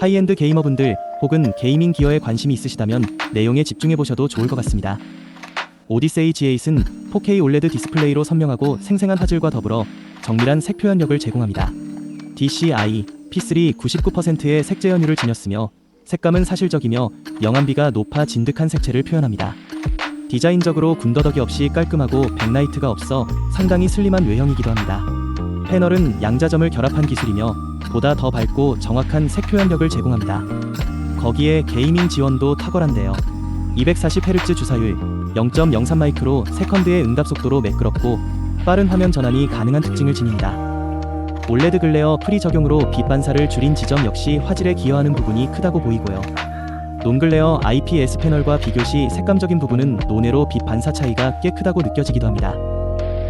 하이엔드 게이머분들 혹은 게이밍 기어에 관심이 있으시다면 내용에 집중해 보셔도 좋을 것 같습니다. 오디세이 G8은 4K OLED 디스플레이로 선명하고 생생한 화질과 더불어 정밀한 색 표현력을 제공합니다. DCI P3 99%의 색 재현율을 지녔으며 색감은 사실적이며 영암비가 높아 진득한 색채를 표현합니다. 디자인적으로 군더더기 없이 깔끔하고 백라이트가 없어 상당히 슬림한 외형이기도 합니다. 패널은 양자점을 결합한 기술이며 보다 더 밝고 정확한 색 표현력을 제공합니다. 거기에 게이밍 지원도 탁월한데요. 240Hz 주사율, 0.03 마이크로 세컨드의 응답 속도로 매끄럽고 빠른 화면 전환이 가능한 특징을 지닙니다. 올레드 글레어 프리 적용으로 빛 반사를 줄인 지점 역시 화질에 기여하는 부분이 크다고 보이고요. 논글레어 IPS 패널과 비교 시 색감적인 부분은 논외로 빛 반사 차이가 꽤 크다고 느껴지기도 합니다.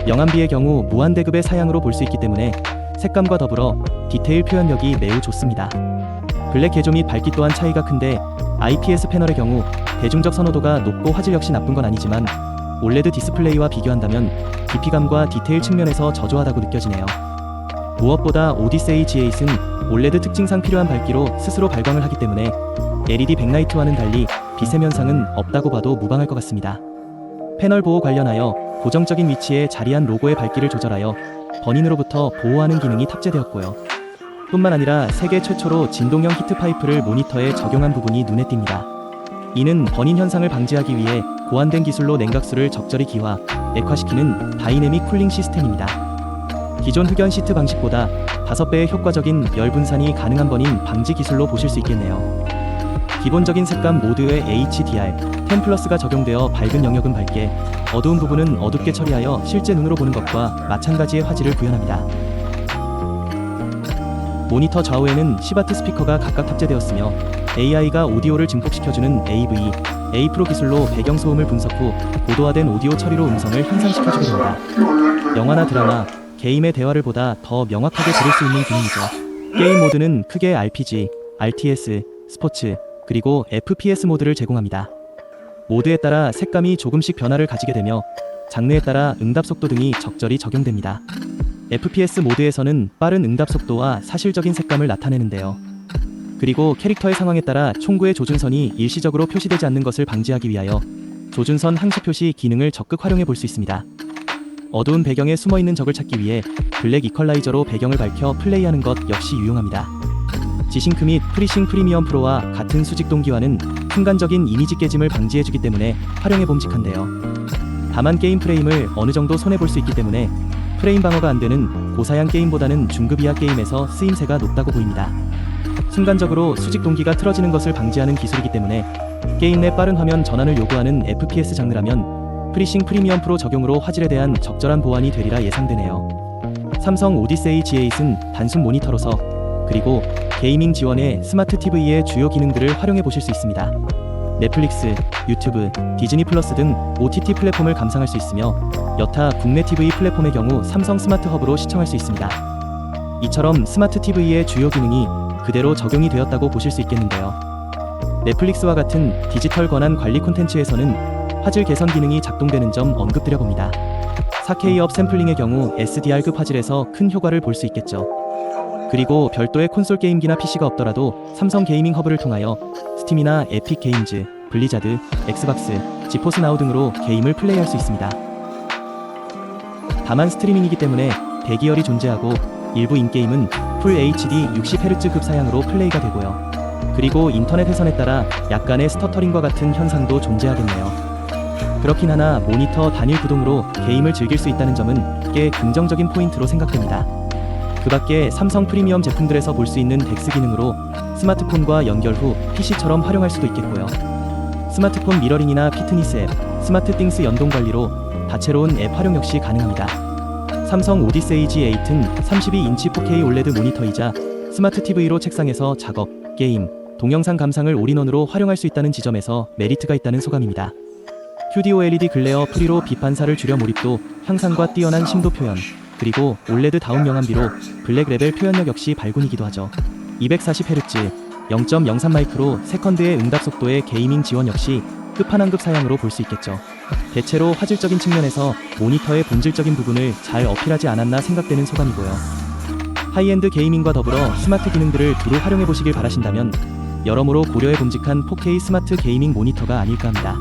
영암비의 경우 무한 대급의 사양으로 볼 수 있기 때문에 색감과 더불어 디테일 표현력이 매우 좋습니다. 블랙 개조 및 밝기 또한 차이가 큰데 IPS 패널의 경우 대중적 선호도가 높고 화질 역시 나쁜 건 아니지만 올레드 디스플레이와 비교한다면 깊이감과 디테일 측면에서 저조하다고 느껴지네요. 무엇보다 오디세이 G8은 올레드 특징상 필요한 밝기로 스스로 발광을 하기 때문에 LED 백라이트와는 달리 빛의 면상은 없다고 봐도 무방할 것 같습니다. 패널 보호 관련하여 고정적인 위치에 자리한 로고의 밝기를 조절하여 번인으로부터 보호하는 기능이 탑재되었고요. 뿐만 아니라 세계 최초로 진동형 히트 파이프를 모니터에 적용한 부분이 눈에 띕니다. 이는 번인 현상을 방지하기 위해 고안된 기술로 냉각수를 적절히 기화, 액화시키는 다이내믹 쿨링 시스템입니다. 기존 흑연 시트 방식보다 5배의 효과적인 열 분산이 가능한 번인 방지 기술로 보실 수 있겠네요. 기본적인 색감 모드의 HDR 10 플러스가 적용되어 밝은 영역은 밝게, 어두운 부분은 어둡게 처리하여 실제 눈으로 보는 것과 마찬가지의 화질을 구현합니다. 모니터 좌우에는 시바트 스피커가 각각 탑재되었으며 AI가 오디오를 증폭시켜주는 AV, A 프로 기술로 배경 소음을 분석 후 고도화된 오디오 처리로 음성을 현상시켜주게 됩니다. 영화나 드라마, 게임의 대화를 보다 더 명확하게 들을 수 있는 기능이죠. 게임 모드는 크게 RPG, RTS, 스포츠, 그리고 FPS 모드를 제공합니다. 모드에 따라 색감이 조금씩 변화를 가지게 되며 장르에 따라 응답 속도 등이 적절히 적용됩니다. FPS 모드에서는 빠른 응답 속도와 사실적인 색감을 나타내는데요. 그리고 캐릭터의 상황에 따라 총구의 조준선이 일시적으로 표시되지 않는 것을 방지하기 위하여 조준선 항시 표시 기능을 적극 활용해 볼 수 있습니다. 어두운 배경에 숨어 있는 적을 찾기 위해 블랙 이퀄라이저로 배경을 밝혀 플레이하는 것 역시 유용합니다. 지싱크 및 프리싱 프리미엄 프로와 같은 수직 동기화는 순간적인 이미지 깨짐을 방지해주기 때문에 활용해 봄직한데요. 다만 게임 프레임을 어느 정도 손해 볼 수 있기 때문에 프레임 방어가 안 되는 고사양 게임보다는 중급 이하 게임에서 쓰임새가 높다고 보입니다. 순간적으로 수직 동기가 틀어지는 것을 방지하는 기술이기 때문에 게임 내 빠른 화면 전환을 요구하는 FPS 장르라면 프리싱 프리미엄 프로 적용으로 화질에 대한 적절한 보완이 되리라 예상되네요. 삼성 오디세이 G8은 단순 모니터로서 그리고 게이밍 지원의 스마트 TV의 주요 기능들을 활용해 보실 수 있습니다. 넷플릭스, 유튜브, 디즈니 플러스 등 OTT 플랫폼을 감상할 수 있으며 여타 국내 TV 플랫폼의 경우 삼성 스마트 허브로 시청할 수 있습니다. 이처럼 스마트 TV의 주요 기능이 그대로 적용이 되었다고 보실 수 있겠는데요. 넷플릭스와 같은 디지털 권한 관리 콘텐츠에서는 화질 개선 기능이 작동되는 점 언급드려 봅니다. 4K 업 샘플링의 경우 SDR급 화질에서 큰 효과를 볼 수 있겠죠. 그리고 별도의 콘솔 게임기나 PC가 없더라도 삼성 게이밍 허브를 통하여 스팀이나 에픽 게임즈, 블리자드, 엑스박스, 지포스 나우 등으로 게임을 플레이할 수 있습니다. 다만 스트리밍이기 때문에 대기열이 존재하고 일부 인게임은 풀 HD 60Hz급 사양으로 플레이가 되고요. 그리고 인터넷 회선에 따라 약간의 스터터링과 같은 현상도 존재하겠네요. 그렇긴 하나 모니터 단일 구동으로 게임을 즐길 수 있다는 점은 꽤 긍정적인 포인트로 생각됩니다. 그 밖에 삼성 프리미엄 제품들에서 볼 수 있는 덱스 기능으로 스마트폰과 연결 후 PC처럼 활용할 수도 있겠고요. 스마트폰 미러링이나 피트니스 앱, 스마트 띵스 연동 관리로 다채로운 앱 활용 역시 가능합니다. 삼성 오디세이 G8은 32인치 4K OLED 모니터이자 스마트 TV로 책상에서 작업, 게임, 동영상 감상을 올인원으로 활용할 수 있다는 지점에서 메리트가 있다는 소감입니다. QD-OLED 글레어 프리로 비판사를 줄여 몰입도, 향상과 뛰어난 심도 표현, 그리고 올레드 다운 명암비로 블랙 레벨 표현력 역시 발군이기도 하죠. 240Hz, 0.03 마이크로 세컨드의 응답 속도의 게이밍 지원 역시 끝판왕급 사양으로 볼 수 있겠죠. 대체로 화질적인 측면에서 모니터의 본질적인 부분을 잘 어필하지 않았나 생각되는 소감이고요. 하이엔드 게이밍과 더불어 스마트 기능들을 두루 활용해 보시길 바라신다면 여러모로 고려해 봄직한 4K 스마트 게이밍 모니터가 아닐까 합니다.